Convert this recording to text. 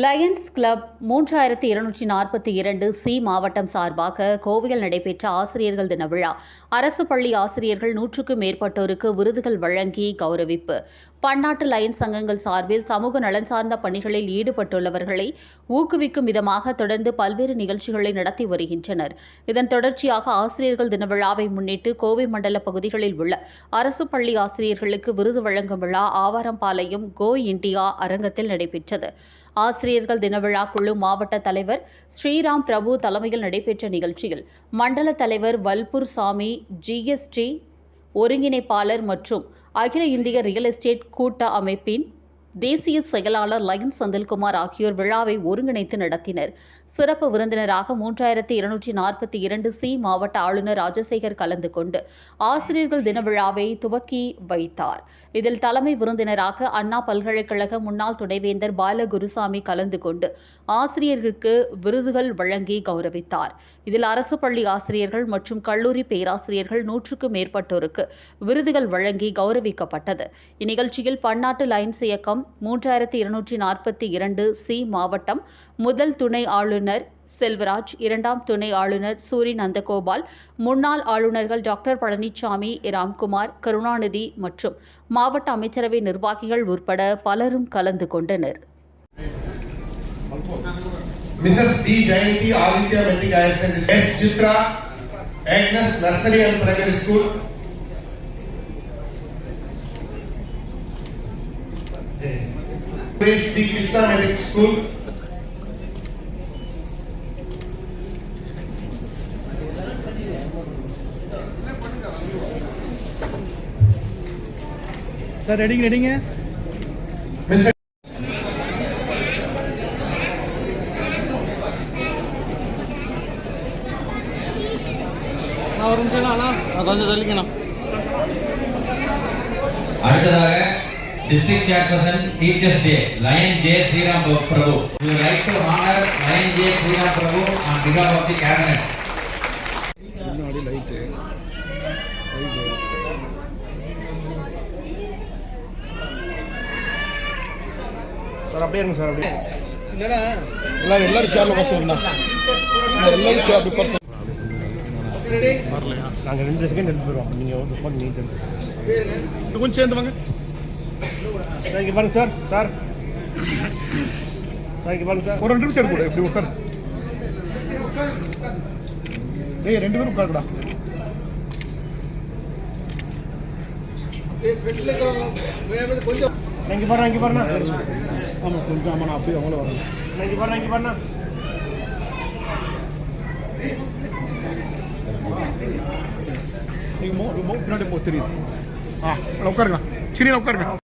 Lions club மூன்றாயிரத்தி இருநூற்றி நாற்பத்தி இரண்டு சி மாவட்டம் சார்பாக கோவையில் நடைபெற்ற ஆசிரியர்கள் தின விழா. அரசு பள்ளி ஆசிரியர்கள் நூற்றுக்கும் மேற்பட்டோருக்கு விருதுகள் வழங்கி கௌரவிப்பு. பன்னாட்டு லயன்ஸ் சங்கங்கள் சார்பில் சமூக நலன் சார்ந்த பணிகளில் ஈடுபட்டுள்ளவர்களை ஊக்குவிக்கும் விதமாக தொடர்ந்து பல்வேறு நிகழ்ச்சிகளை நடத்தி வருகின்றனர். இதன் தொடர்ச்சியாக ஆசிரியர்கள் தின விழாவை முன்னிட்டு கோவை மண்டல பகுதிகளில் உள்ள அரசு பள்ளி ஆசிரியர்களுக்கு விருது வழங்கும் விழா ஆவாரம்பாளையம் கோ இண்டியா அரங்கத்தில் நடைபெற்றது. ஆசிரியர்கள் தினவிழா குழு மாவட்ட தலைவர் ஸ்ரீராம் பிரபு தலைமையில் நடைபெற்ற நிகழ்ச்சியில் மண்டல தலைவர் வல்பூர் சாமி ஜிஎஸ்டி ஒருங்கிணைப்பாளர் மற்றும் அகில இந்திய ரியல் எஸ்டேட் கூட்ட அமைப்பின் தேசிய செயலாளர் லயன் செந்தில்குமார் ஆகியோர் விழாவை ஒருங்கிணைத்து நடத்தினர். சிறப்பு விருந்தினராக மூன்றாயிரத்தி இருநூற்றி நாற்பத்தி இரண்டு சி மாவட்ட ஆளுநர் ராஜசேகர் கலந்து கொண்டு ஆசிரியர்கள் தின விழாவை துவக்கி வைத்தார். இதில் தலைமை விருந்தினராக அண்ணா பல்கலைக்கழக முன்னாள் துணைவேந்தர் பாலகுருசாமி கலந்து கொண்டு ஆசிரியர்களுக்கு விருதுகள் வழங்கி கௌரவித்தார். இதில் அரசு பள்ளி ஆசிரியர்கள் மற்றும் கல்லூரி பேராசிரியர்கள் நூற்றுக்கும் மேற்பட்டோருக்கு விருதுகள் வழங்கி கௌரவிக்கப்பட்டது. இந்நிகழ்ச்சியில் பன்னாட்டு லைன்ஸ் இயக்கம் மூன்றாயிரத்தி இருநூற்றி நாற்பத்தி இரண்டு சி மாவட்டம் முதல் துணை ஆளுநர் ஆளுநர் செல்வராஜ் இரண்டாம் துணை ஆளுநர் சூரி நந்தகோபால் முன்னாள் ஆளுநர்கள் டாக்டர் பழனிசாமி ராம்குமார் கருணாநிதி மற்றும் மாவட்ட அமைச்சரவை நிர்வாகிகள் உட்பட பலரும் கலந்து கொண்டனர் Mrs. D. Jayanti Aditya Metric ISN, S. Chitra, Agnes Nursery and Primary School, Sri Krishna Metric School, sir ரெடிங்க ரெடிங்க Mr. நான் ஒரு நிமிஷம் அண்ணா கொஞ்சம் தள்ளிக்கணும் அடுத்ததாக district chairperson teachers day Lion J Sriram Prabhu you right to honour Lion J Sriram Prabhu on பிகாப் of the cabinet sir அப்படியே இருங்க sir அப்படியே. இல்லைடா எல்லாரும் எல்லாரும் சேர்ல உட்கார சொல்லுங்க. எல்லாரும் சேர் சொல்லுங்க. ரெடி? நாங்கள் ரெண்டு செகண்ட் எடுத்து போயிடுவோம். நீங்கள் ஒரு ஃபோன் நீட்டு கொஞ்சம் சேர்ந்து வாங்க. இங்கே பாருங்க சார் சார். சார் இங்கே பாருங்க சார். ஒரு ரெண்டு நிமிஷம் கூட இப்படி உட்காரு. டேய் ரெண்டு பேரும் உட்காருடா கொஞ்சம் இங்கே பாருங்க இங்கே பாருங்க. ஆமாம் கொஞ்சம் ஆமாம் நான் அப்படியே அவங்கள வரேன் இங்கே பாருங்க இங்கே பாருங்க நீங்கள் மோ பின்னாடி தெரியுது ஆ உட்காருங்க சரி உட்காருங்க